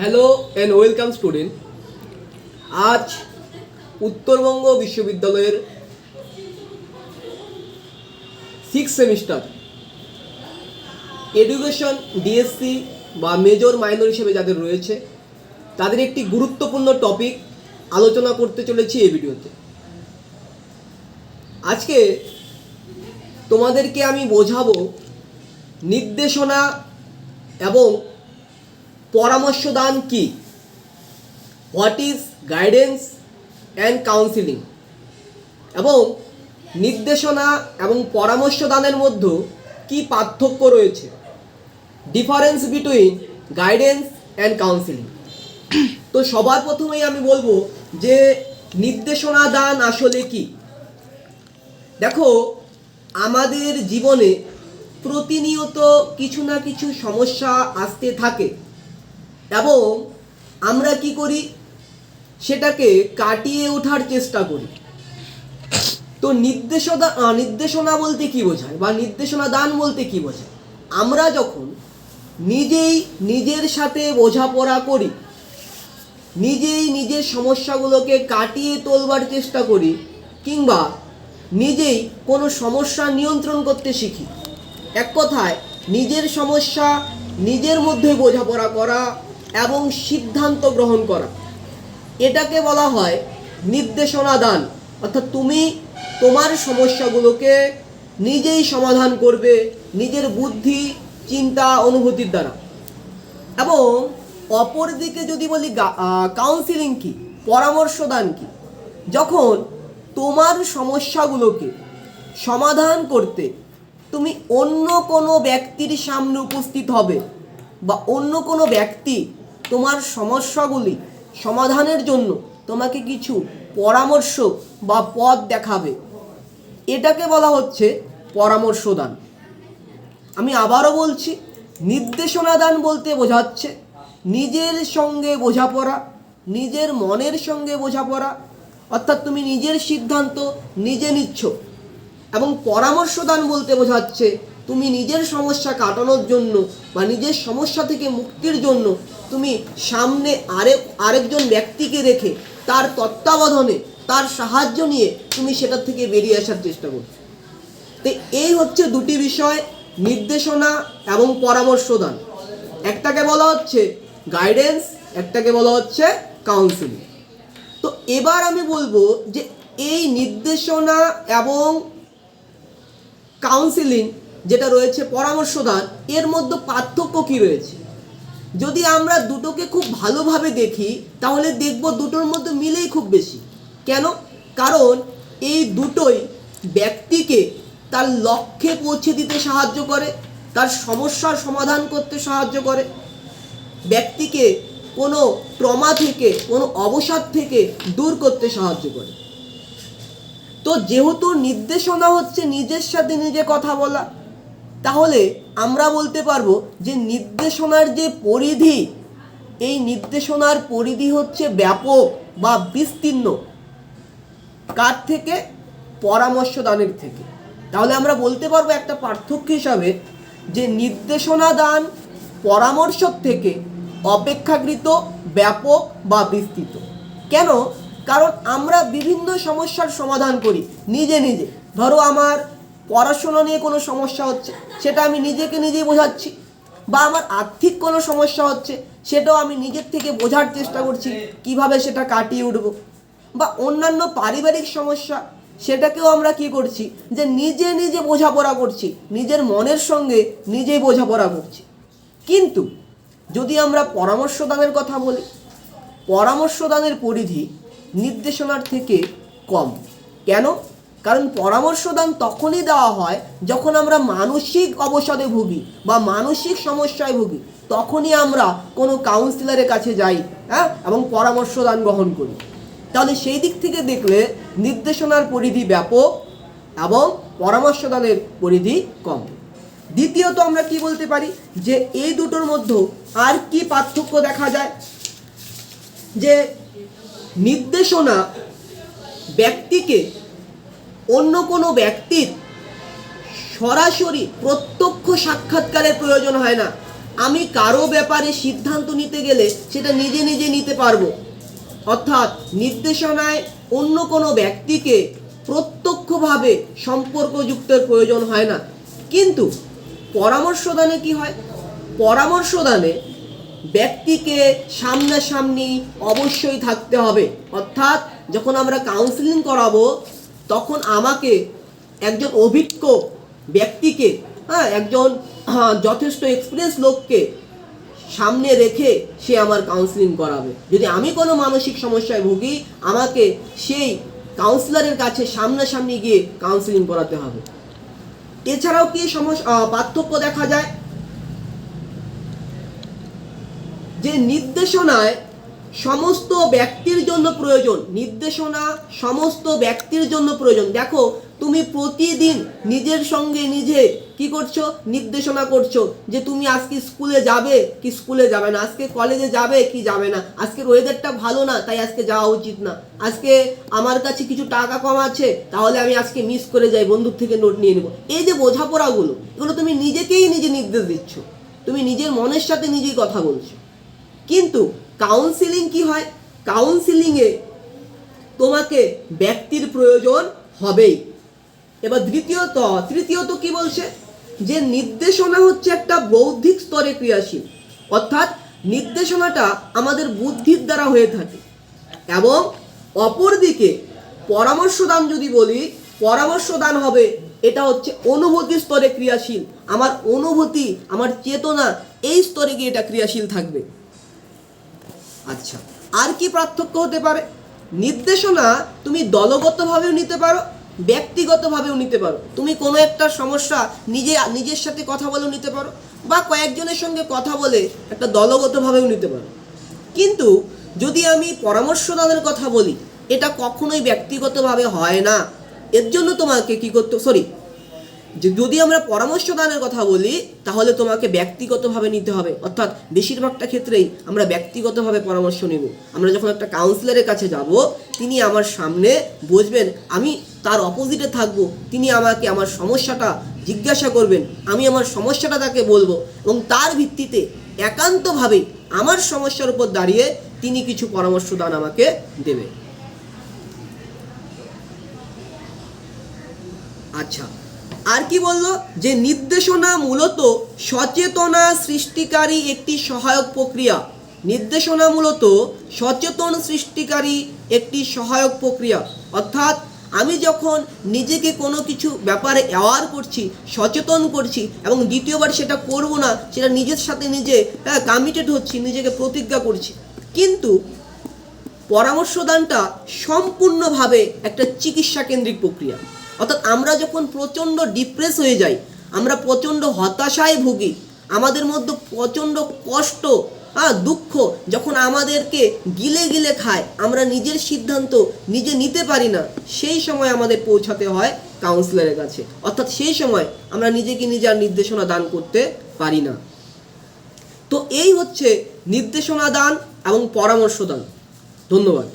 Hello and welcome student আজ উত্তরবঙ্গ বিশ্ববিদ্যালয়ের six semester education DSC বা মেজর মাইনর হিসেবে যাদের রয়েছে, তাদের একটি গুরুত্বপূর্ণ টপিক আলোচনা করতে চলেছি এই ভিডিওতে। আজকে তোমাদেরকে আমি বোঝাবো নির্দেশনা এবং পরামর্শ দান কি? What is guidance and counselling এবং নির্দেশনা এবং পরামর্শ দানের মধ্যে কি পার্থক্য রয়েছে? Difference between guidance and counselling তো সবার প্রথমেই আমি বলব যে নির্দেশনা দান আসলে কি? দেখো, আমাদের জীবনে প্রতিনিয়ত কিছু না কিছু সমস্যা আসতে থাকে। এবং আমরা কি করি? সেটাকে কাটিয়ে ওঠার চেষ্টা করি। তো নির্দেশনা নির্দেশনা বলতে কি বোঝায়? বা নির্দেশনা দান বলতে কি বোঝায়? আমরা যখন নিজেই নিজের সাথে বোঝাপড়া করি, নিজেই নিজের সমস্যাগুলোকে কাটিয়ে তোলবার চেষ্টা করি, কিংবা নিজেই কোনো সমস্যা নিয়ন্ত্রণ করতে শিখি। এক কথায়, নিজের সমস্যা নিজের মধ্যে বোঝাপড়া করা এবং সিদ্ধান্ত গ্রহণ করা। এটাকে বলা হয় নির্দেশনা দান অর্থাৎ তুমি তোমার সমস্যাগুলোকে নিজেই সমাধান করবে নিজের বুদ্ধি, চিন্তা, অনুভূতির দ্বারা। এবং অপরদিকে যদি বলি কাউন্সিলিং কি পরামর্শ দান কি, যখন তোমার সমস্যাগুলোকে সমাধান করতে তুমি অন্য কোনো ব্যক্তির সামনে উপস্থিত হবে বা অন্য কোনো ব্যক্তি তোমার সমস্যাগুলি সমাধানের জন্য তোমাকে কিছু পরামর্শ বা পথ দেখাবে। এটাকে বলা হচ্ছে পরামর্শ দান আমি আবারও বলছি নির্দেশনা দান বলতে বোঝাচ্ছে নিজের সঙ্গে বোঝাপড়া, নিজের মনের সঙ্গে বোঝাপড়া, অর্থাৎ তুমি নিজের সিদ্ধান্ত নিজে নিচ্ছ এবং পরামর্শ দান বলতে বোঝাচ্ছে তুমি নিজের সমস্যা কাটানোর জন্য বা নিজের সমস্যা থেকে মুক্তির জন্য তুমি সামনে আরেক আরেকজন ব্যক্তিকে রেখে তার তত্ত্বাবধানে, তার সাহায্য নিয়ে তুমি সেটা থেকে বেরিয়ে আসার চেষ্টা করছ। তো এই হচ্ছে দুটি বিষয়, নির্দেশনা এবং পরামর্শ দান একটাকে বলা হচ্ছে গাইডেন্স একটাকে বলা হচ্ছে কাউন্সিলিং তো এবার আমি বলব যে এই নির্দেশনা এবং কাউন্সিলিং যেটা রয়েছে পরামর্শ দান এর মধ্যে পার্থক্য কি রয়েছে? যদি আমরা দুটোকে খুব ভালোভাবে দেখি, তাহলে দেখব দুটোর মধ্যে মিলেই খুব বেশি। কেন? কারণ এই দুটোই ব্যক্তিকে তার লক্ষ্যে পৌঁছে দিতে সাহায্য করে, তার সমস্যার সমাধান করতে সাহায্য করে। ব্যক্তিকে কোনো ট্রমা থেকে, কোনো অবসাদ থেকে দূর করতে সাহায্য করে। তো যেহেতু নির্দেশনা হচ্ছে নিজের সাথে নিজে কথা বলা তাহলে আমরা বলতে পারব যে নির্দেশনার যে পরিধি, এই নির্দেশনার পরিধি হচ্ছে ব্যাপক বা বিস্তীর্ণ। কার থেকে? পরামর্শ দানের থেকে। তাহলে আমরা বলতে পারব একটা পার্থক্য হিসাবে যে নির্দেশনা দান পরামর্শ থেকে অপেক্ষাকৃত ব্যাপক বা বিস্তৃত। কেন? কারণ আমরা বিভিন্ন সমস্যার সমাধান করি নিজে নিজে। ধরো আমার পড়াশোনা নিয়ে কোনো সমস্যা হচ্ছে? সেটা আমি নিজেকে নিজেই বোঝাচ্ছি। বা আমার আর্থিক কোনো সমস্যা হচ্ছে? সেটাও আমি নিজের থেকে বোঝার চেষ্টা করছি, কীভাবে সেটা কাটিয়ে উঠব? বা অন্যান্য পারিবারিক সমস্যা, সেটাকেও আমরা কি করছি? যে নিজে নিজে বোঝাপড়া করছি, নিজের মনের সঙ্গে নিজেই বোঝাপড়া করছি। কিন্তু, যদি আমরা পরামর্শ দানের কথা বলি পরামর্শ দানের পরিধি নির্দেশনার থেকে কম। কেন? কারণ পরামর্শ দান তখনই দেওয়া হয় যখন আমরা মানসিক অবসাদে ভুগি বা মানসিক সমস্যায় ভুগি। তখনই আমরা কোনো কাউন্সিলরের কাছে যাই হ্যাঁ এবং পরামর্শ দান গ্রহণ করি। তাহলে সেই দিক থেকে দেখলে নির্দেশনার পরিধি ব্যাপক এবং পরামর্শ দানের পরিধি কম। দ্বিতীয়ত আমরা কি বলতে পারি? যে এই দুটোর মধ্যে আর কি পার্থক্য দেখা যায়? যে নির্দেশনা ব্যক্তিকে অন্য কোনো ব্যক্তির সরাসরি প্রত্যক্ষ সাক্ষাৎকারের প্রয়োজন হয় না। আমি কারও ব্যাপারে সিদ্ধান্ত নিতে গেলে সেটা নিজে নিজে নিতে পারব। অর্থাৎ নির্দেশনায় অন্য কোনো ব্যক্তিকে প্রত্যক্ষভাবে সম্পর্কযুক্তের প্রয়োজন হয় না। কিন্তু পরামর্শদানে কি হয়? পরামর্শদানে ব্যক্তিকে সামনাসামনি অবশ্যই থাকতে হবে। অর্থাৎ যখন আমরা কাউন্সিলিং করাবো তখন আমাকে একজন অভিজ্ঞ ব্যক্তিকে হ্যাঁ একজন হ্যাঁ, যথেষ্ট এক্সপিরিয়েন্স লোককে সামনে রেখে সে আমার কাউন্সিলিং করাবে। যদি আমি কোনো মানসিক সমস্যায় ভুগি আমাকে সেই কাউন্সিলরের কাছে সামনাসামনি গিয়ে কাউন্সিলিং করাতে হবে। এছাড়াও কি সমস্যা পার্থক্য দেখা যায়? যে নির্দেশনায় সমস্ত ব্যক্তির জন্য প্রয়োজন। নির্দেশনা সমস্ত ব্যক্তির জন্য প্রয়োজন। দেখো, তুমি প্রতিদিন নিজের সঙ্গে নিজে কি করছ? নির্দেশনা করছ যে তুমি আজকে স্কুলে যাবে কি স্কুলে যাবে না? আজকে কলেজে যাবে কি যাবে না? আজকের ওয়েদারটা ভালো না, তাই আজকে যাওয়া উচিত না। আজকে আমার কাছে কিছু টাকা কম আছে, তাহলে আমি আজকে মিস করে যাই, বন্ধুর থেকে নোট নিয়ে নেব। এই যে বোঝাপড়াগুলো, এগুলো তুমি নিজেকেই নিজে নির্দেশ দিচ্ছ। তুমি নিজের মনের সাথে নিজেই কথা বলছো। কিন্তু কাউন্সিলিং কি হয়? কাউন্সিলিংয়ে তোমাকে ব্যক্তির প্রয়োজন হবেই। এবার দ্বিতীয়ত, তৃতীয়ত কি বলছে? যে নির্দেশনা হচ্ছে একটা বৌদ্ধিক স্তরে ক্রিয়াশীল। অর্থাৎ নির্দেশনাটা আমাদের বুদ্ধির দ্বারা হয়ে থাকে। এবং অপরদিকে পরামর্শদান যদি বলি পরামর্শদান হবে, এটা হচ্ছে অনুভূতি স্তরে ক্রিয়াশীল। আমার অনুভূতি, আমার চেতনা, এই স্তরে গিয়ে এটা ক্রিয়াশীল থাকবে। আচ্ছা আর কি পার্থক্য হতে পারে? নির্দেশনা তুমি দলগতভাবেও নিতে পারো, ব্যক্তিগতভাবেও নিতে পারো। তুমি কোনো একটা সমস্যা নিজে, নিজের সাথে কথা বলেও নিতে পারো বা কয়েকজনের সঙ্গে কথা বলে একটা দলগতভাবেও নিতে পারো। কিন্তু যদি আমি পরামর্শদানের কথা বলি, এটা কখনোই ব্যক্তিগতভাবে হয় না। এর জন্য তোমাকে কি করতে সরি যে যদি আমরা পরামর্শ দানের কথা বলি, তাহলে তোমাকে ব্যক্তিগতভাবে নিতে হবে। অর্থাৎ বেশিরভাগটা ক্ষেত্রেই আমরা ব্যক্তিগতভাবে পরামর্শ নেব। আমরা যখন একটা কাউন্সিলরের কাছে যাব, তিনি আমার সামনে বসবেন, আমি তার অপোজিটে থাকব, তিনি আমাকে আমার সমস্যাটা জিজ্ঞাসা করবেন, আমি আমার সমস্যাটা তাকে বলব এবং তার ভিত্তিতে একান্তভাবে আমার সমস্যার উপর দাঁড়িয়ে তিনি কিছু পরামর্শ দান আমাকে দেবে। আচ্ছা আর কি বলল? যে নির্দেশনা মূলত সচেতনা সৃষ্টিকারী একটি সহায়ক প্রক্রিয়া। নির্দেশনা মূলত সচেতন সৃষ্টিকারী একটি সহায়ক প্রক্রিয়া। অর্থাৎ আমি যখন নিজেকে কোনো কিছু ব্যাপারে অ্যাওয়ার করছি, সচেতন করছি এবং দ্বিতীয়বার সেটা করব না, সেটা নিজের সাথে নিজে কমিটেড হচ্ছি, নিজেকে প্রতিজ্ঞা করছি। কিন্তু পরামর্শদানটা সম্পূর্ণভাবে একটা চিকিৎসা কেন্দ্রিক প্রক্রিয়া। অর্থাৎ আমরা যখন প্রচণ্ড ডিপ্রেস হয়ে যাই, আমরা প্রচণ্ড হতাশায় ভুগি, আমাদের মধ্যে প্রচণ্ড কষ্ট হ্যাঁ দুঃখ যখন আমাদেরকে গিলে গিলে খায়, আমরা নিজের সিদ্ধান্ত নিজে নিতে পারি না, সেই সময় আমাদের পৌঁছাতে হয় কাউন্সিলরের কাছে। অর্থাৎ সেই সময় আমরা নিজেকে নিজের নির্দেশনা দান করতে পারি না। তো এই হচ্ছে নির্দেশনা দান এবং পরামর্শ দান। ধন্যবাদ।